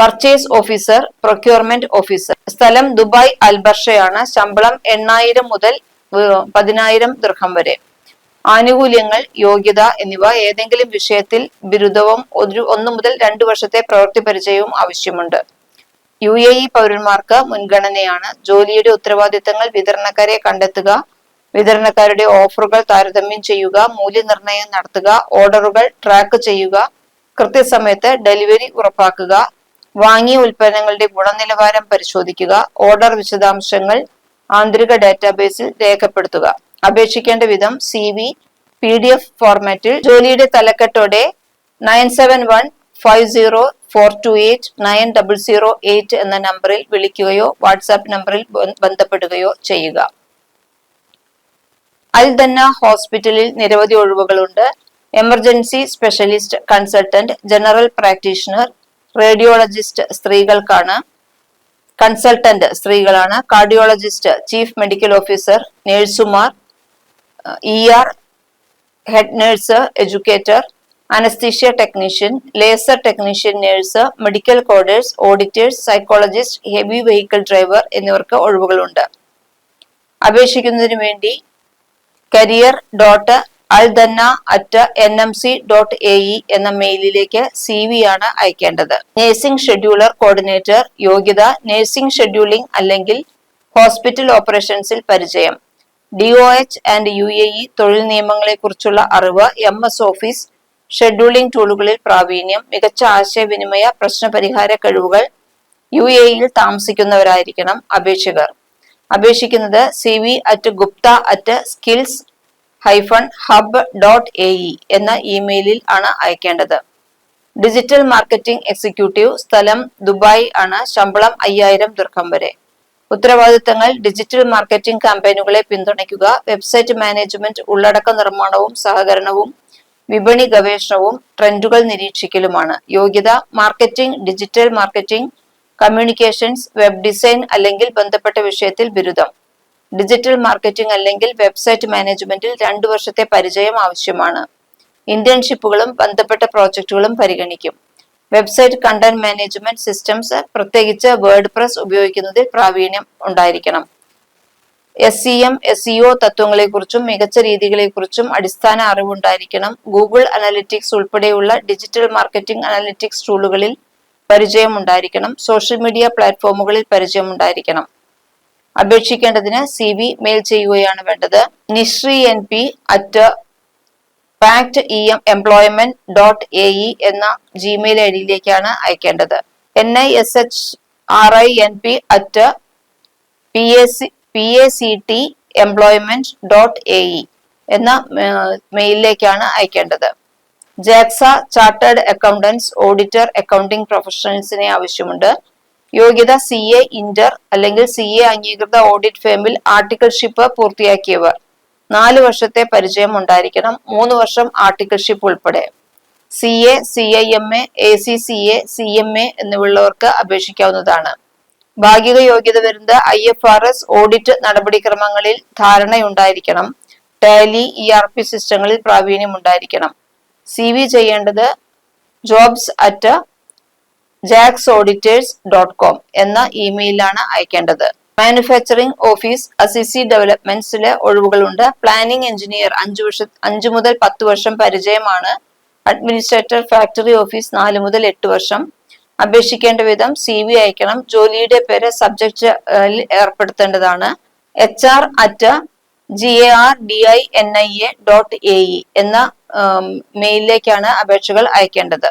Purchase officer procurement officer. സ്ഥലം Dubai അൽബർഷയാണ്. ശമ്പളം എണ്ണായിരം മുതൽ പതിനായിരം ദൃഹം വരെ. ആനുകൂല്യങ്ങൾ യോഗ്യത എന്നിവ ഏതെങ്കിലും വിഷയത്തിൽ ബിരുദവും ഒരു ഒന്ന് മുതൽ രണ്ടു വർഷത്തെ പ്രവൃത്തി പരിചയവും ആവശ്യമുണ്ട്. യു എ ഇ പൗരന്മാർക്ക് മുൻഗണനയാണ്. ജോലിയുടെ ഉത്തരവാദിത്തങ്ങൾ വിതരണക്കാരെ കണ്ടെത്തുക വിതരണക്കാരുടെ ഓഫറുകൾ താരതമ്യം ചെയ്യുക മൂല്യനിർണയം നടത്തുക ഓർഡറുകൾ ട്രാക്ക് ചെയ്യുക കൃത്യസമയത്ത് ഡെലിവറി ഉറപ്പാക്കുക വാങ്ങിയ ഉൽപ്പന്നങ്ങളുടെ ഗുണനിലവാരം പരിശോധിക്കുക ഓർഡർ വിശദാംശങ്ങൾ ആന്തരിക ഡാറ്റാബേസിൽ രേഖപ്പെടുത്തുക. അപേക്ഷിക്കേണ്ട വിധം C V P D F ഫോർമാറ്റിൽ ജോലിയുടെ തലക്കെട്ടോടെ nine seven one five zero four two eight nine double zero eight എന്ന നമ്പറിൽ വിളിക്കുകയോ വാട്സാപ്പ് നമ്പറിൽ ബന്ധപ്പെടുകയോ ചെയ്യുക. അൽദന്ന ഹോസ്പിറ്റലിൽ നിരവധി ഒഴിവുകളുണ്ട്. Emergency specialist consultant general practitioner radiologist സ്ത്രീകൾക്കാണ്. Consultant സ്ത്രീകളാണ്. Cardiologist chief medical officer നേഴ്സുമാർ E R head nurse educator anaesthesia technician laser technician nurse medical coders auditors psychologist heavy vehicle driver എന്നിവർക്ക് ഒഴിവുകളുണ്ട്. അപേക്ഷിക്കുന്നതിന് വേണ്ടി career dot aldanna at N M C dot A E എന്ന മെയിലിലേക്ക് C V ആണ് അയക്കേണ്ടത്. Nursing scheduler coordinator യോഗ്യത nursing scheduling അല്ലെങ്കിൽ ഹോസ്പിറ്റൽ ഓപ്പറേഷൻസിൽ പരിചയം. D O H and U A E തൊഴിൽ നിയമങ്ങളെക്കുറിച്ചുള്ള അറിവ് എം എസ് ഓഫീസ് ഷെഡ്യൂളിംഗ് ടൂളുകളിൽ പ്രാവീണ്യം മികച്ച ആശയവിനിമയ പ്രശ്നപരിഹാര കഴിവുകൾ യു എ ഇയിൽ താമസിക്കുന്നവരായിരിക്കണം അപേക്ഷകർ. അപേക്ഷിക്കുന്നത് C V at Gupta at skills hyphen hub dot A E എന്ന ഇമെയിലിൽ ആണ് അയക്കേണ്ടത്. ഡിജിറ്റൽ മാർക്കറ്റിംഗ് എക്സിക്യൂട്ടീവ് സ്ഥലം ദുബായ് ആണ് ശമ്പളം അയ്യായിരം ദീർഘം വരെ. ഉത്തരവാദിത്തങ്ങൾ ഡിജിറ്റൽ മാർക്കറ്റിംഗ് ക്യാമ്പയിനുകളെ പിന്തുണയ്ക്കുക വെബ്സൈറ്റ് മാനേജ്മെന്റ് ഉള്ളടക്ക നിർമ്മാണവും സഹകരണവും വിപണി ഗവേഷണവും ട്രെൻഡുകൾ നിരീക്ഷിക്കലുമാണ്. യോഗ്യത marketing digital marketing communications web design അല്ലെങ്കിൽ ബന്ധപ്പെട്ട വിഷയത്തിൽ ബിരുദം. ഡിജിറ്റൽ മാർക്കറ്റിംഗ് അല്ലെങ്കിൽ വെബ്സൈറ്റ് മാനേജ്മെന്റിൽ രണ്ടു വർഷത്തെ പരിചയം ആവശ്യമാണ്. ഇന്റേൺഷിപ്പുകളും ബന്ധപ്പെട്ട പ്രോജക്റ്റുകളും പരിഗണിക്കും. വെബ്സൈറ്റ് കണ്ടന്റ് മാനേജ്മെന്റ് സിസ്റ്റംസ് പ്രത്യേകിച്ച് വേർഡ് പ്രസ് ഉപയോഗിക്കുന്നതിൽ പ്രാവീണ്യം ഉണ്ടായിരിക്കണം. S C M S C O തത്വങ്ങളെക്കുറിച്ചും മികച്ച രീതികളെക്കുറിച്ചും അടിസ്ഥാന അറിവുണ്ടായിരിക്കണം. ഗൂഗിൾ അനലിറ്റിക്സ് ഉൾപ്പെടെയുള്ള ഡിജിറ്റൽ മാർക്കറ്റിംഗ് അനലിറ്റിക്സ് ടൂളുകളിൽ പരിചയം ഉണ്ടായിരിക്കണം സോഷ്യൽ മീഡിയ പ്ലാറ്റ്ഫോമുകളിൽ പരിചയം ഉണ്ടായിരിക്കണം അപേക്ഷിക്കേണ്ടതിന് സി വി മെയിൽ ചെയ്യുകയാണ് വേണ്ടത്. നിശ്രീ N P at pact E M employment dot A E എന്ന ജിമെയിൽ ഐ ഡിയിലേക്കാണ് അയക്കേണ്ടത്. N I S H R I N P at P A C P A C T employment dot A E എന്ന മെയിലിലേക്കാണ് അയക്കേണ്ടത്. ജാക്സ chartered accountants auditor accounting പ്രൊഫഷണൽസിനെ ആവശ്യമുണ്ട്. യോഗ്യത C A inter അല്ലെങ്കിൽ സി എ അംഗീകൃത ഓഡിറ്റ് ഫേമിൽ ആർട്ടിക്കിൾഷിപ്പ് പൂർത്തിയാക്കിയവർ. നാല് വർഷത്തെ പരിചയം ഉണ്ടായിരിക്കണം. മൂന്ന് വർഷം ആർട്ടിക്കിൾഷിപ്പ് ഉൾപ്പെടെ. C A C I M A A C C A C M A എന്നിവയുള്ളവർക്ക് അപേക്ഷിക്കാവുന്നതാണ്. ഭാഗിക യോഗ്യത വരുന്നത് I F R S audit നടപടിക്രമങ്ങളിൽ ധാരണയുണ്ടായിരിക്കണം. ടാലി ഇ ആർ പി സിസ്റ്റങ്ങളിൽ പ്രാവീണ്യം ഉണ്ടായിരിക്കണം സി വി ചെയ്യേണ്ടത് jobs at Jacks auditors dot com എന്ന ഇമെയിലാണ് അയക്കേണ്ടത്. മാനുഫാക്ചറിംഗ് ഓഫീസ് അസിസി ഡെവലപ്മെന്റ്സിലെ ഒഴിവുകളുണ്ട്. പ്ലാനിംഗ് എഞ്ചിനീയർ അഞ്ചു വർഷ അഞ്ചു മുതൽ പത്ത് വർഷം പരിചയമാണ്. അഡ്മിനിസ്ട്രേറ്റർ ഫാക്ടറി ഓഫീസ് നാല് മുതൽ എട്ട് വർഷം. അപേക്ഷിക്കേണ്ട വിധം സി വി അയക്കണം. ജോലിയുടെ പേര് subject ഏർപ്പെടുത്തേണ്ടതാണ്. H R at G A R D I N I A dot A E എന്ന മെയിലിലേക്കാണ് അപേക്ഷകൾ അയക്കേണ്ടത്.